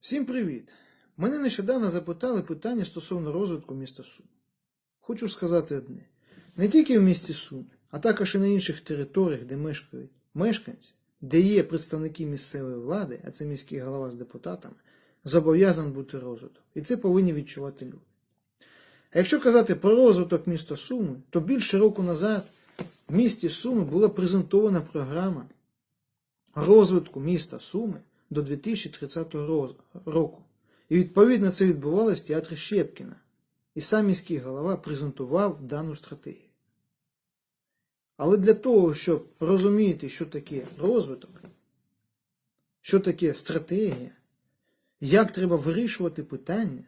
Всім привіт! Мене нещодавно запитали питання стосовно розвитку міста Сум. Хочу сказати одне: не тільки в місті Суми, а також і на інших територіях, де мешкають мешканці, де є представники місцевої влади, а це міський голова з депутатами, зобов'язан бути розвиток. І це повинні відчувати люди. А якщо казати про розвиток міста Суми, то більше року назад в місті Суми була презентована програма розвитку міста Суми до 2030 року. І відповідно це відбувалося в театрі Щепкіна. І сам міський голова презентував дану стратегію. Але для того, щоб розуміти, що таке розвиток, що таке стратегія, як треба вирішувати питання,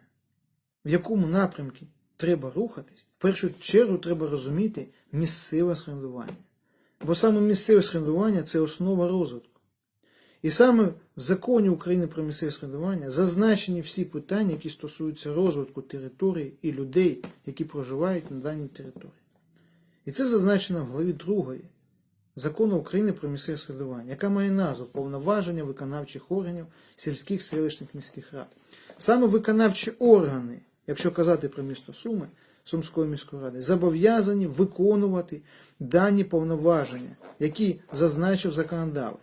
в якому напрямку треба рухатись, в першу чергу треба розуміти місцеве самоврядування. Бо саме місцеве самоврядування – це основа розвитку. І саме в законі України про місцеве самоврядування зазначені всі питання, які стосуються розвитку території і людей, які проживають на даній території. І це зазначено в главі 2 закону України про місцеве самоврядування, яка має назву повноваження виконавчих органів сільських селищних міських рад. Саме виконавчі органи, якщо казати про місто Суми, Сумської міської ради, зобов'язані виконувати дані повноваження, які зазначив законодавець.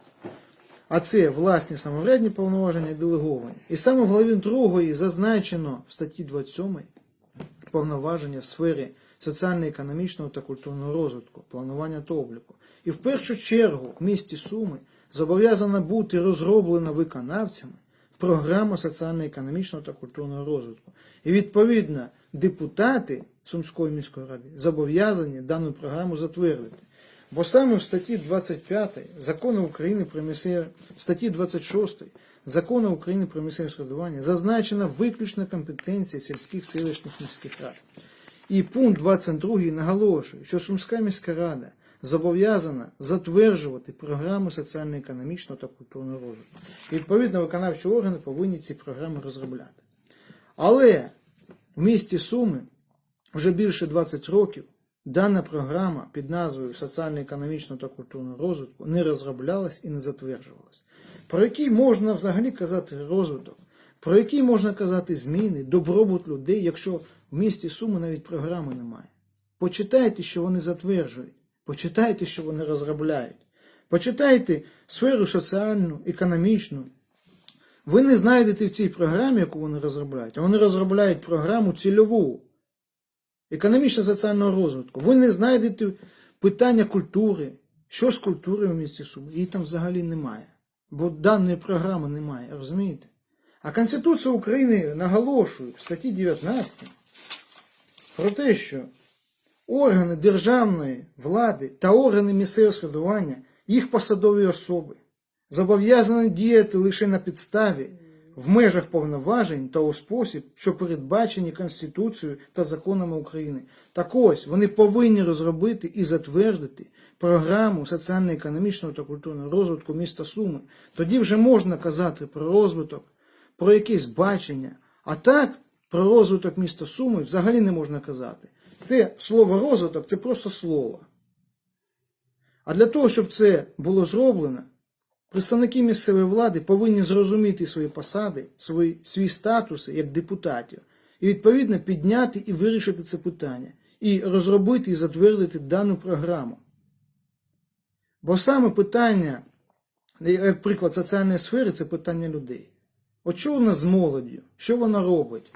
А це власні самоврядні повноваження делеговані. І саме в главі 2 зазначено в статті 27 повноваження в сфері соціально-економічного та культурного розвитку, планування та обліку. І в першу чергу в місті Суми зобов'язана бути розроблена виконавцями програма соціально-економічного та культурного розвитку. І відповідно депутати Сумської міської ради зобов'язані дану програму затвердити. Бо саме в статті 25 закону України про місцеве, в статті 26 закону України про місцеве самоврядування зазначена виключна компетенція сільських селищних міських рад. І пункт 22 наголошує, що Сумська міська рада зобов'язана затверджувати програму соціально-економічного та культурного розвитку. І відповідно виконавчі органи повинні ці програми розробляти. Але в місті Суми вже більше 20 років дана програма під назвою соціально-економічного та культурного розвитку не розроблялась і не затверджувалась. Про який можна взагалі казати розвиток, про який можна казати зміни, добробут людей, якщо в місті Суми навіть програми немає. Почитайте, що вони затверджують, почитайте, що вони розробляють. Почитайте сферу соціальну, економічну, ви не знайдете в цій програмі, яку вони розробляють, а вони розробляють програму цільову економічно-соціального розвитку. Ви не знайдете питання культури. Що з культурою в місті Суми? Її там взагалі немає. Бо даної програми немає, розумієте? А Конституція України наголошує в статті 19 про те, що органи державної влади та органи місцевого самоврядування, їх посадові особи зобов'язані діяти лише на підставі в межах повноважень та у спосіб, що передбачені Конституцією та законами України. Так ось вони повинні розробити і затвердити програму соціально-економічного та культурного розвитку міста Суми. Тоді вже можна казати про розвиток, про якесь бачення. А так про розвиток міста Суми взагалі не можна казати. Це слово розвиток це просто слово. А для того, щоб це було зроблено, представники місцевої влади повинні зрозуміти свої посади, свої, свій статуси як депутатів, і відповідно підняти і вирішити це питання, і розробити і затвердити дану програму. Бо саме питання, як приклад соціальної сфери, це питання людей. От що у нас з молоддю? Що вона робить?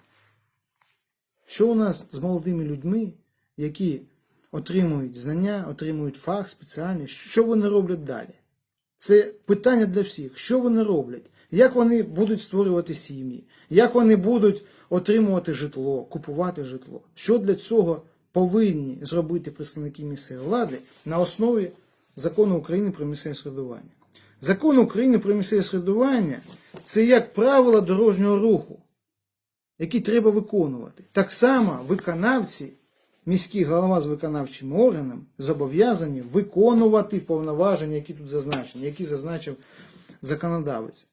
Що у нас з молодими людьми, які отримують знання, отримують фах, спеціальність, що вони роблять далі? Це питання для всіх. Що вони роблять? Як вони будуть створювати сім'ї? Як вони будуть отримувати житло, купувати житло? Що для цього повинні зробити представники місцевої влади на основі закону України про місцеве середування? Закон України про місцеве середування це як правила дорожнього руху, які треба виконувати. Так само виконавці, міський голова з виконавчим органом зобов'язані виконувати повноваження, які тут зазначені, які зазначив законодавець.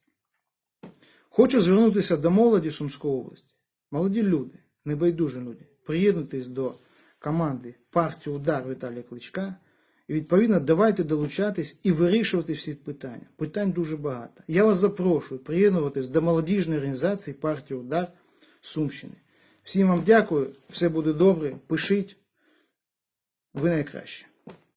Хочу звернутися до молоді Сумської області. Молоді люди, небайдужі люди, приєднуйтесь до команди партії Удар Віталія Кличка. І відповідно давайте долучатись і вирішувати всі питання. Питань дуже багато. Я вас запрошую приєднуватись до молодіжної організації партії Удар Сумщини. Всім вам дякую, все буде добре. Пишіть. Ви найкращі.